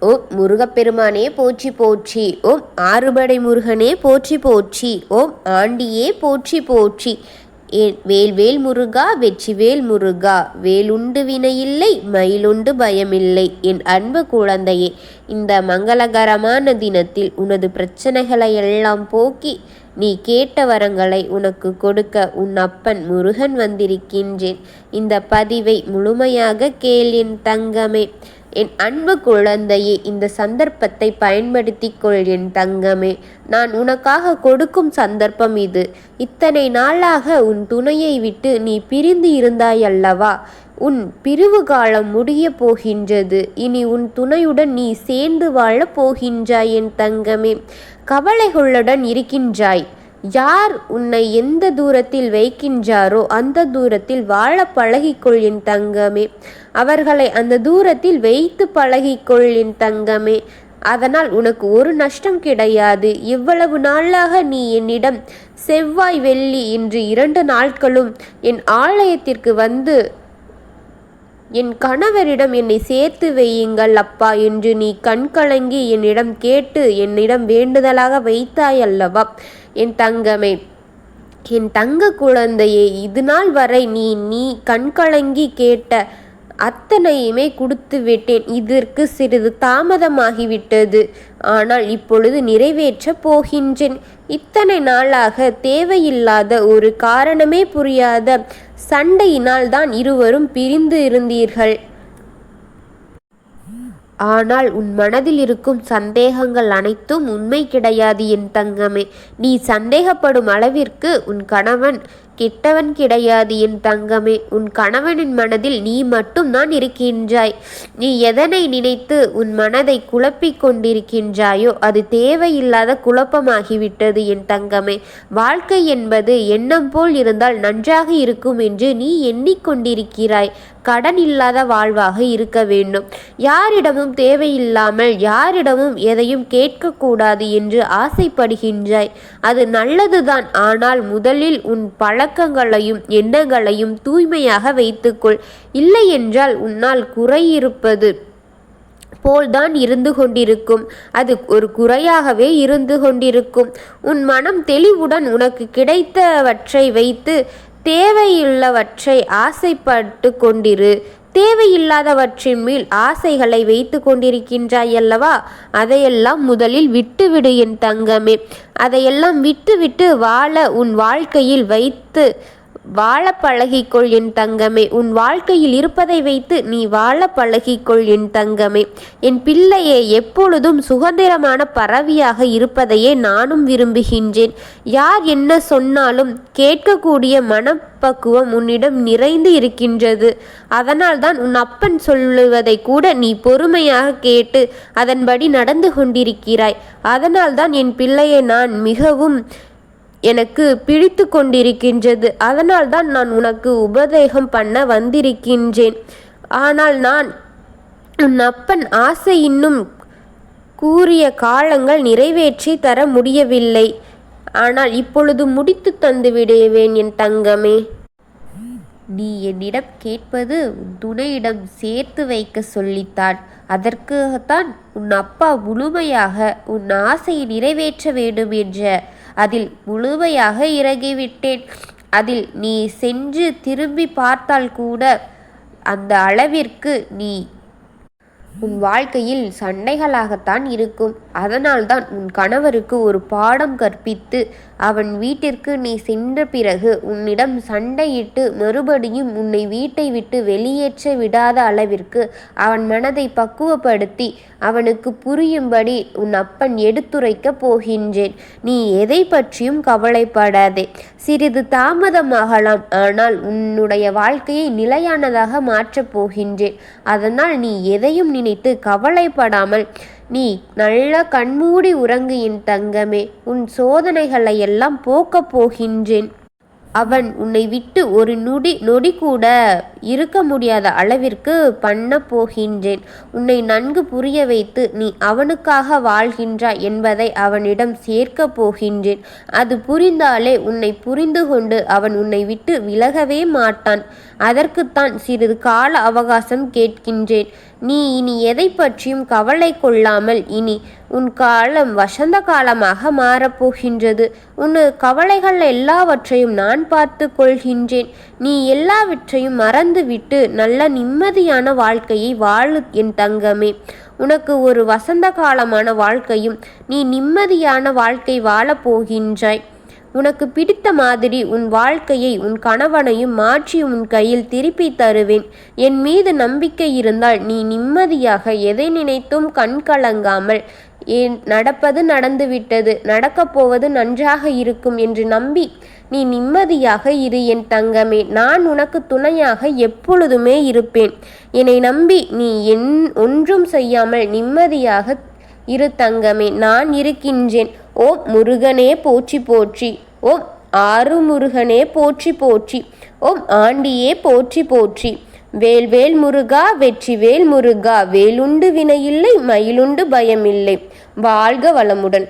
ஓம் முருகப்பெருமானே போற்றி போற்றி. ஓம் ஆறுபடை முருகனே போற்றி போற்றி. ஓம் ஆண்டியே போற்றி போற்றி. என் வேல்வேல் முருகா வெற்றிவேல் முருகா. வேலுண்டு வினையில்லை மயிலுண்டு பயமில்லை. என் அன்பு குழந்தையே இந்த மங்களகரமான தினத்தில் உனது பிரச்சனைகளை எல்லாம் போக்கி நீ கேட்ட வரங்களை உனக்கு கொடுக்க உன் அப்பன் முருகன் வந்திருக்கின்றேன். இந்த பதிவை முழுமையாக கேள் என் தங்கமே. என் அன்பு குழந்தையே இந்த சந்தர்ப்பத்தை பயன்படுத்தி கொள் என் தங்கமே. நான் உனக்காக கொடுக்கும் சந்தர்ப்பம் இது. இத்தனை நாளாக உன் துணையை விட்டு நீ பிரிந்து இருந்தாயல்லவா? உன் பிரிவு காலம் முடிய போகின்றது. இனி உன் துணையுடன் நீ சேர்ந்து வாழப் போகின்றாய் என் தங்கமே. கவலைகளுடன் இருக்கின்றாய். யார் உன்னை எந்த தூரத்தில் வைக்கின்றாரோ அந்த தூரத்தில் வாழ பழகிக்கொள் என் தங்கமே. அவர்களை அந்த தூரத்தில் வைத்து பழகிக்கொள் என் தங்கமே. அதனால் உனக்கு ஒரு நஷ்டம் கிடையாது. இவ்வளவு நாளாக நீ என்னிடம் செவ்வாய் வெள்ளி இன்று இரண்டு நாட்களும் என் ஆலயத்திற்கு வந்து என் கணவரிடம் என்னை சேர்த்து வையுங்கள் அப்பா என்று நீ கண்கலங்கி என்னிடம் கேட்டு என்னிடம் வேண்டுதலாக வைத்தாய் அல்லவா என் தங்கமே என் தங்க குழந்தையே இது நாள் வரை நீ நீ கண்கலங்கி கேட்ட அத்தனையுமே கொடுத்து விட்டேன். இதற்கு சிறிது தாமதமாகிவிட்டது. ஆனால் இப்பொழுது நிறைவேற்றப் போகின்றேன். இத்தனை நாளாக தேவையில்லாத ஒரு காரணமே புரியாத சண்டையினால் தான் இருவரும் பிரிந்து இருந்தீர்கள். ஆனால் உன் மனதில் இருக்கும் சந்தேகங்கள் அனைத்தும் உண்மை கிடையாது என் தங்கமே. நீ சந்தேகப்படும் அளவிற்கு உன் கணவன் கெட்டவன் கிடையாது என் தங்கமே. உன் கணவனின் மனதில் நீ மட்டும்தான் இருக்கின்றாய். நீ எதனை நினைத்து உன் மனதை குழப்பிக் கொண்டிருக்கின்றாயோ அது தேவையில்லாத குழப்பமாகிவிட்டது என் தங்கமே. வாழ்க்கை என்பது எண்ணம் போல் இருந்தால் நன்றாக இருக்கும் என்று நீ எண்ணிக்கொண்டிருக்கிறாய் கடன் இல்லாத வாழ்வாக இருக்க வேண்டும். யாரிடமும் தேவையில்லாமல் யாரிடமும் எதையும் கேட்கக்கூடாது என்று ஆசைப்படுகின்றாய். அது நல்லதுதான். ஆனால் முதலில் உன் பழக்கங்களையும் எண்ணங்களையும் தூய்மையாக வைத்துக்கொள். இல்லை என்றால் உன்னால் குறையிருப்பது போல்தான் இருந்து கொண்டிருக்கும். அது ஒரு குறையாகவே இருந்து கொண்டிருக்கும். உன் மனம் தெளிவுடன் உனக்கு கிடைத்தவற்றை வைத்து தேவையுள்ளவற்றை ஆசைப்பட்டு கொண்டிரு. தேவையில்லாதவற்றின் மேல் ஆசைகளை வைத்து கொண்டிருக்கின்றாய் அல்லவா? அதையெல்லாம் முதலில் விட்டுவிடு என் தங்கமே. அதையெல்லாம் விட்டுவிட்டு வாழ உன் வாழ்க்கையில் வைத்து வாழ பழகிக்கொள் என் தங்கமே. உன் வாழ்க்கையில் இருப்பதை வைத்து நீ வாழ பழகிக்கொள் என் தங்கமே. என் பிள்ளையே எப்பொழுதும் சுதந்திரமான பறவையாக இருப்பதையே நானும் விரும்புகின்றேன். யார் என்ன சொன்னாலும் கேட்கக்கூடிய மனப்பக்குவம் உன்னிடம் நிறைந்து இருக்கின்றது. அதனால்தான் உன் அப்பன் சொல்லுவதை கூட நீ பொறுமையாக கேட்டு அதன்படி நடந்து கொண்டிருக்கிறாய். அதனால்தான் என் பிள்ளையை நான் மிகவும் எனக்கு பிடித்து கொண்டிருக்கின்றது. அதனால்தான் நான் உனக்கு உபதேகம் பண்ண வந்திருக்கின்றேன். ஆனால் நான் உன் அப்பன் ஆசை இன்னும் கூறிய காலங்கள் நிறைவேற்றி தர முடியவில்லை. ஆனால் இப்பொழுது முடித்து தந்து விடுவேன் என் தங்கமே. நீ என்னிடம் கேட்பது துணையிடம் சேர்த்து வைக்க சொல்லித்தான். அதற்காகத்தான் உன் அப்பா முழுமையாக உன் ஆசையை நிறைவேற்ற வேண்டும் என்ற அதில் முழுமையாக இறங்கிவிட்டேன். அதில் நீ சென்று திரும்பி பார்த்தால் கூட அந்த அளவிற்கு நீ உன் வாழ்க்கையில் சண்டைகளாகத்தான் இருக்கும். அதனால்தான் உன் கணவருக்கு ஒரு பாடம் கற்பித்து அவன் வீட்டிற்கு நீ சென்ற பிறகு உன்னிடம் சண்டையிட்டு மறுபடியும் உன்னை வீட்டை விட்டு வெளியேற்ற விடாத அளவிற்கு அவன் மனதை பக்குவப்படுத்தி அவனுக்கு புரியும்படி உன் அப்பன் எடுத்துரைக்கப் போகின்றேன். நீ எதை பற்றியும் கவலைப்படாதே. சிறிது தாமதமாகலாம் ஆனால் உன்னுடைய வாழ்க்கையை நிலையானதாக மாற்றப் போகின்றேன். அதனால் நீ எதையும் நினைத்து கவலைப்படாமல் நீ நல்ல கண்மூடி உறங்கு என் தங்கமே உன் சோதனைகளை எல்லாம் போக்கப் போகின்றேன். அவன் உன்னை விட்டு ஒரு நொடி நொடி கூட இருக்க முடியாத அளவிற்கு பண்ண போகின்றேன். உன்னை நன்கு புரிய வைத்து நீ அவனுக்காக வாழ்கின்றாய் என்பதை அவனிடம் சேர்க்க போகின்றேன். அது புரிந்தாலே உன்னை புரிந்து கொண்டு அவன் உன்னை விட்டு விலகவே மாட்டான். அதற்குத்தான் சிறிது கால அவகாசம் கேட்கின்றேன். நீ இனி எதை பற்றியும் கவலை கொள்ளாமல் இனி உன் காலம் வசந்த காலமாக மாறப்போகின்றது உன் கவலைகள் எல்லாவற்றையும் நான் பார்த்து கொள்கின்றேன். நீ எல்லாவற்றையும் மறந்துவிட்டு நல்ல நிம்மதியான வாழ்க்கையை வாழு என் தங்கமே. உனக்கு ஒரு வசந்த காலமான வாழ்க்கையும் நீ நிம்மதியான வாழ்க்கை வாழப் போகின்றாய். உனக்கு பிடித்த மாதிரி உன் வாழ்க்கையை உன் கணவனையும் மாற்றி உன் கையில் திருப்பி தருவேன். என் மீது நம்பிக்கை இருந்தால் நீ நிம்மதியாக எதை நினைத்தும் கண் கலங்காமல் ஏன் நடப்பது நடந்துவிட்டது நடக்கப் போவது நன்றாக இருக்கும் என்று நம்பி நீ நிம்மதியாக இரு என் தங்கமே நான் உனக்கு துணையாக எப்பொழுதுமே இருப்பேன். என்னை நம்பி நீ என் ஒன்றும் செய்யாமல் நிம்மதியாக இரு தங்கமே நான் இருக்கின்றேன். ஓ முருகனே போற்றி போற்றி. ஓம் ஆறுமுருகனே போற்றி போற்றி. ஓம் ஆண்டியே போற்றி போற்றி. வேல்வேல் முருகா வெற்றிவேல் முருகா வேலுண்டு வினையில்லை மயிலுண்டு பயமில்லை. வாழ்க வளமுடன்.